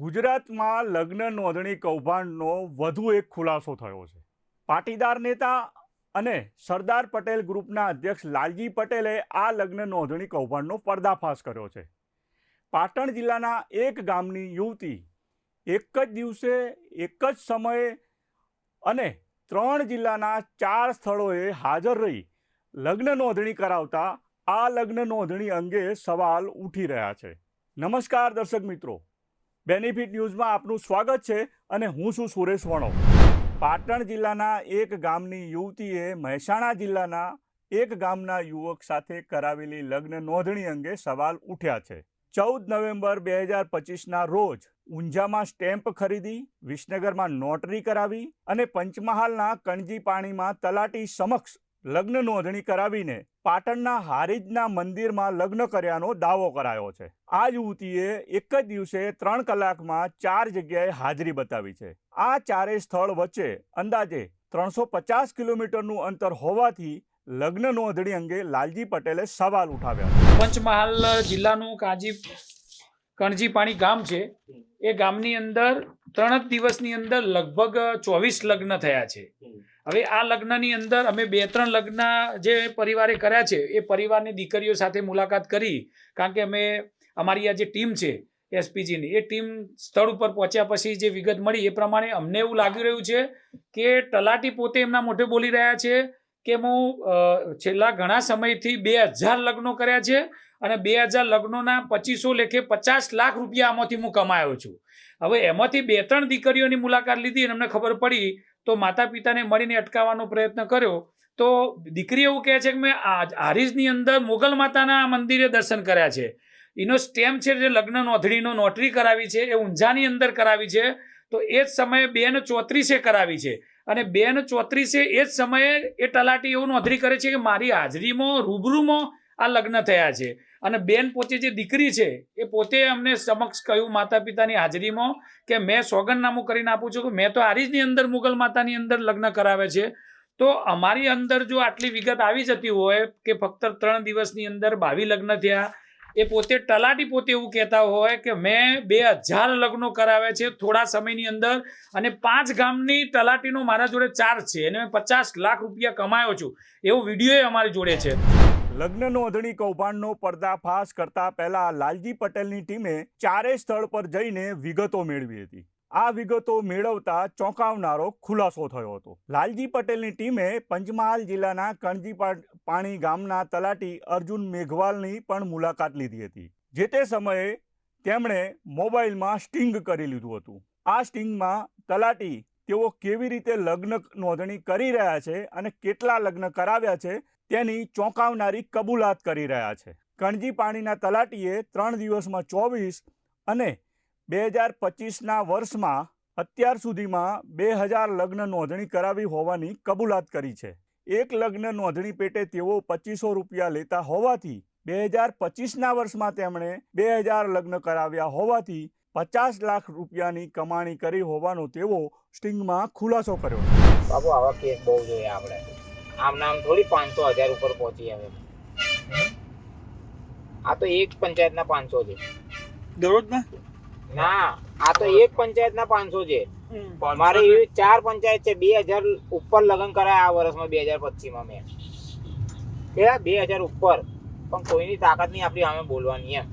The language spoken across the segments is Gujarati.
ગુજરાતમાં લગ્ન નોંધણી કૌભાંડનો વધુ એક ખુલાસો થયો છે. પાટીદાર નેતા અને સરદાર પટેલ ગ્રુપના અધ્યક્ષ લાલજી પટેલે આ લગ્ન નોંધણી કૌભાંડનો પર્દાફાશ કર્યો છે. પાટણ જિલ્લાના એક ગામની યુવતી એક જ દિવસે, એક જ સમયે અને ત્રણ જિલ્લાના ચાર સ્થળોએ હાજર રહી લગ્ન નોંધણી કરાવતા આ લગ્ન નોંધણી અંગે સવાલ ઉઠી રહ્યા છે. નમસ્કાર દર્શક મિત્રો. બેનિફિટ ન્યૂઝમાં આપનું સ્વાગત છે અને હું છું સુરેશ વણો. પાટણ જિલ્લાના એક ગામની યુવતીએ મહેસાણા જિલ્લાના એક ગામના યુવક સાથે કરાવેલી લગ્ન નોંધણી અંગે સવાલ ઉઠ્યા છે. ચૌદ નવેમ્બર બે હજાર પચીસના રોજ ઊંઝામાં સ્ટેમ્પ ખરીદી, વિસનગરમાં નોટરી કરાવી અને પંચમહાલના કણજી પાણીમાં તલાટી સમક્ષ લગ્ન નોંધણી કરાવીને પાટણના હારીજના મંદિરમાં લગ્ન કર્યાનો દાવો કરાયો છે. આ યુવતીએ એક જ દિવસે ત્રણ કલાકમાં ચાર જગ્યાએ હાજરી બતાવી છે. આ ચારેય સ્થળ વચ્ચે અંદાજે ત્રણસો પચાસ કિલોમીટરનું અંતર હોવાથી લગ્ન નોંધણી અંગે લાલજી પટેલે સવાલ ઉઠાવ્યા પંચમહાલ જિલ્લાનું કાજી કણજીપાણી ગામ છે. એ ગામની અંદર ત્રણ જ દિવસની અંદર લગભગ ચોવીસ લગ્ન થયા છે. હવે આ લગ્નની અંદર અમે બે ત્રણ લગ્ન જે પરિવારે કર્યા છે, એ પરિવારની દીકરીઓ સાથે મુલાકાત કરી. કારણ કે અમે, અમારી આ જે ટીમ છે, એસપીજીની, એ ટીમ સ્થળ ઉપર પહોંચ્યા પછી જે વિગત મળી એ પ્રમાણે અમને એવું લાગી રહ્યું છે કે તલાટી પોતે એમના મોઢે બોલી રહ્યા છે કે હું છેલ્લા ઘણા સમયથી બે હજાર લગ્નો કર્યા છે અને બે હજાર લગ્નોના પચીસો લેખે પચાસ લાખ રૂપિયા આમાંથી હું કમાયો છું. હવે એમાંથી બે ત્રણ દીકરીઓની મુલાકાત લીધી અને અમને ખબર પડી તો માતા પિતાને મળીને અટકાવવાનો પ્રયત્ન કર્યો. તો દીકરી એવું કહે છે કે મેં આ હારીજની અંદર મોગલ માતાના મંદિરે દર્શન કર્યા છે. એનો સ્ટેમ્પ છે જે લગ્ન નોંધણીનો, નોટરી કરાવી છે, એ ઊંઝાની અંદર કરાવી છે. તો એ જ સમયે બેન ચોત્રીસે કરાવી છે. અને બેન ચોત્રીસે એ જ સમયે એ તલાટી એવું નોંધણી કરે છે કે મારી હાજરીમાં રૂબરૂમાં આ લગ્ન થયા છે. અને બેન પોતે જે દીકરી છે, એ પોતે અમને સમક્ષ કહ્યું માતા પિતાની હાજરીમાં કે મેં સોગંદનામું કરીને આપું છું કે મેં તો આરીજની અંદર મુગલ માતાની અંદર લગ્ન કરાવે છે. તો અમારી અંદર જો આટલી વિગત આવી જતી હોય કે ફક્ત ત્રણ દિવસની અંદર બાવી લગ્ન થયા, એ પોતે તલાટી પોતે એવું કહેતા હોય કે મેં બે હજાર લગ્નો કરાવે છે થોડા સમયની અંદર અને પાંચ ગામની તલાટીનો મારા જોડે ચાર્જ છે. અને મેં પચાસ લાખ રૂપિયા કમાયો છું. એવો વીડિયો અમારી જોડે છે. લગ્ન નોંધણી કૌભાંડનો પર્દાફાશ કરતા પહેલા લાલજી પટેલની ટીમે ચારે સ્થળ પર જઈને વિગતો મેળવી હતી. આ વિગતો મેળવતા ચોંકાવનારો ખુલાસો થયો હતો. લાલજી પટેલની ટીમે પંચમહાલ જિલ્લાના કણજી પાણી ગામના તલાટી અર્જુન મેઘવાલની પણ મુલાકાત લીધી હતી. જે તે સમયે તેમણે મોબાઈલમાં સ્ટિંગ કરી લીધું હતું. આ સ્ટિંગમાં તલાટી તેઓ કેવી રીતે લગ્ન નોંધણી કરી રહ્યા છે અને કેટલા લગ્ન કરાવ્યા છે તેની ચોંકાવનારી કબૂલાત કરી રહ્યા છે. કણજી પાણીના તલાટીએ ત્રણ દિવસમાં ચોવીસ અને બે હજાર પચીસના વર્ષમાં અત્યાર સુધીમાં બે હજાર લગ્ન નોંધણી કરાવી હોવાની કબૂલાત કરી છે. એક લગ્ન નોંધણી પેટે તેઓ પચીસો રૂપિયા લેતા હોવાથી બે હજાર પચીસના વર્ષમાં તેમણે બે હજાર લગ્ન કરાવ્યા હોવાથી પચાસ લાખ રૂપિયાની કમાણી કરી હોવાનો તેઓ સ્ટિંગમાં ખુલાસો કર્યો. બાબુ આવા કેસ બહુ જોઈએ આપણે. આમ નામ થોડી પાંચસો હજાર ઉપર પહોંચી આવે. આ તો એક પંચાયતના પાંચસો છે. દરરોજના? ના આ તો એક પંચાયતના પાંચસો છે. મારે એવી ચાર પંચાયત છે બે હજાર ઉપર લગ્ન કરાયા આ વર્ષમાં બે હજાર પચીસમાં મેં. કે બે હજાર ઉપર. પણ કોઈની તાકાત નહીં આપણી સામે બોલવાની એમ.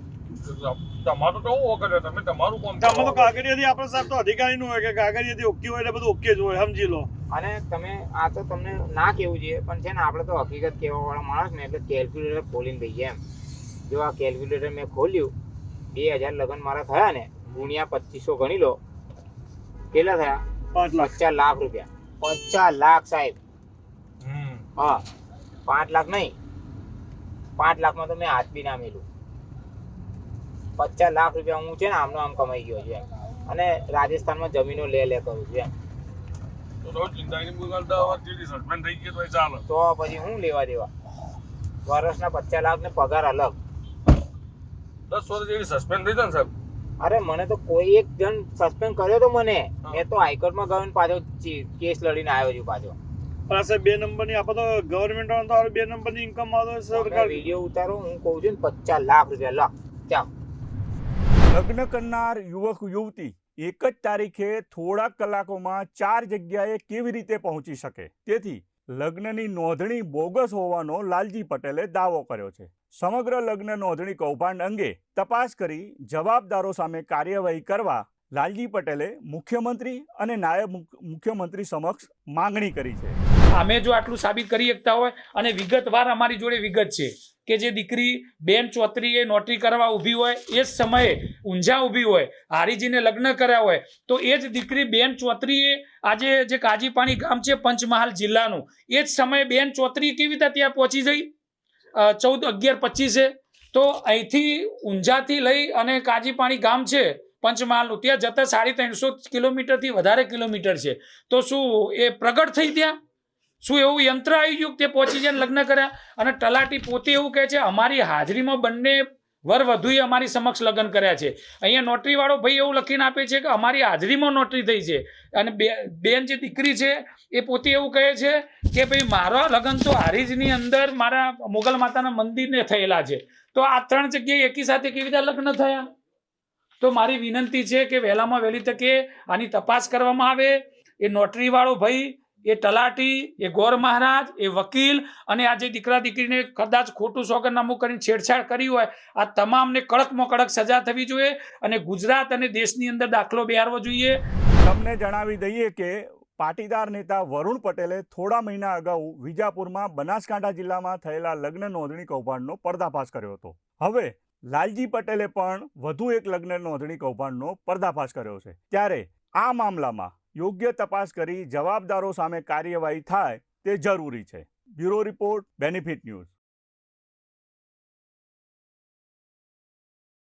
તમારું તો હું વખત તમે તમારું કોમ તમે તો કાગળિયાથી આપણે સાહેબ તો અધિકારીનું હોય કે કાગળિયાથી ઓકે હોય એટલે બધું ઓકે જ હોય સમજી લો. અને તમે આ તો તમને ના કેવું જોઈએ પણ છે ને આપણે તો હકીકત કહેવા વાળા માણસ ને એટલે કેલ્ક્યુલેટર ખોલીને દઈએ એમ. જો આ કેલ્ક્યુલેટર મેં ખોલ્યું બે હજાર લગ્ન મારા થયા ને ગુણ્યા પચીસો ગણી લો. કેટલા થયા? પાંચ લાખ. પચાસ લાખ રૂપિયા. પચાસ લાખ સાહેબ. હમ. હા. પાંચ લાખ નહીં. પાંચ લાખમાં તો મેં હાથ બી ના મેલું. પચાસ લાખ રૂપિયા હું છે ને આમનો આમ કમાઈ ગયો છું એમ. અને રાજસ્થાનમાં જમીનો લે લે કરું છું એમ. તો પછી હું લેવા દેવા? વર્ષના પચાસ લાખ ને પગાર અલગ. દસ વર્ષ જેવી સસ્પેન્ડ થઈ જાય સાહેબ. અરે મને તો કોઈ એક જણ સસ્પેન્ડ કર્યો તો મને. મેં તો હાઈકોર્ટમાં ગયો ને પાછો કેસ લડીને આવ્યો છું પાછો. પાસે બે નંબરની આપણે તો ગવર્મેન્ટ તો બે નંબરની ઇન્કમ આવતો સરકાર. વીડિયો ઉતારો હું કહું છું ને પચાસ લાખ રૂપિયા લાખ ચાલ. લગ્ન કરનાર યુવક, યુવતી એક જ તારીખે થોડાક કલાકોમાં ચાર જગ્યાએ કેવી રીતે પહોંચી શકે? તેથી લગ્નની નોંધણી બોગસ હોવાનો લાલજી પટેલે દાવો કર્યો છે. સમગ્ર લગ્ન નોંધણી કૌભાંડ અંગે તપાસ કરી જવાબદારો સામે કાર્યવાહી કરવા લાલજી પટેલે મુખ્યમંત્રી અને નાયબ મુખ- મુખ્યમંત્રી સમક્ષ માંગણી કરી છે. અમે જો આટલું સાબિત કરી શકતા હોય અને વિગતવાર અમારી જોડે વિગત છે કે જે દીકરી બેન ચોતરીએ નોટરી કરવા ઊભી હોય, એ જ સમયે ઊંઝા ઊભી હોય, હારીજીને લગ્ન કર્યા હોય, તો એ જ દીકરી બેન ચોતરીએ આજે જે કાજીપાણી ગામ છે પંચમહાલ જિલ્લાનું, એ જ સમયે બેન ચોતરી કેવી રીતે ત્યાં પહોંચી જઈ? ચૌદ અગિયાર પચીસે. તો અહીંથી ઊંઝાથી લઈ અને કાજીપાણી ગામ છે પંચમહાલનું, ત્યાં જતાં સાડી ત્રણસો કિલોમીટરથી વધારે કિલોમીટર છે. તો શું એ પ્રગટ થઈ ત્યાં? શું એવું યંત્ર આવી ગયું તે પહોંચી જઈને લગ્ન કર્યા? અને તલાટી પોતે એવું કહે છે, અમારી હાજરીમાં બંને વર વધુએ અમારી સમક્ષ લગ્ન કર્યા છે. અહીંયા નોટરીવાળો ભાઈ એવું લખીને આપે છે કે અમારી હાજરીમાં નોટરી થઈ છે. અને બે, બેન જે દીકરી છે, એ પોતે એવું કહે છે કે, ભાઈ, મારા લગ્ન તો હારીજની અંદર મારા મોગલ માતાના મંદિરને થયેલા છે. તો આ ત્રણ જગ્યાએ એકી સાથે કેવી રીતે લગ્ન થયા? તો મારી વિનંતી છે કે વહેલામાં વહેલી તકે આની તપાસ કરવામાં આવે. એ નોટરીવાળો ભાઈ એ તલાટી, એ ગોર મહારાજ, એ વકીલ અને આ જે દીકરા દીકરીને કદાચ ખોટું સોગંદનામું કરીને છેડછાડ કરી હોય, આ તમામને કડકમાં કડક સજા થવી જોઈએ અને ગુજરાત અને દેશની અંદર દાખલો બેહારવો જોઈએ. તમને જણાવી દઈએ કે પાટીદાર નેતા વરુણ પટેલે થોડા મહિના અગાઉ વિજાપુરમાં બનાસકાંઠા જિલ્લામાં થયેલા લગ્ન નોંધણી કૌભાંડનો પર્દાફાશ કર્યો હતો. હવે લાલજી પટેલે પણ વધુ એક લગ્ન નોંધણી કૌભાંડનો પર્દાફાશ કર્યો છે. ત્યારે આ મામલામાં યોગ્ય તપાસ કરી જવાબદારો સામે કાર્યવાહી થાય તે જરૂરી છે. Bureau report Benefit News.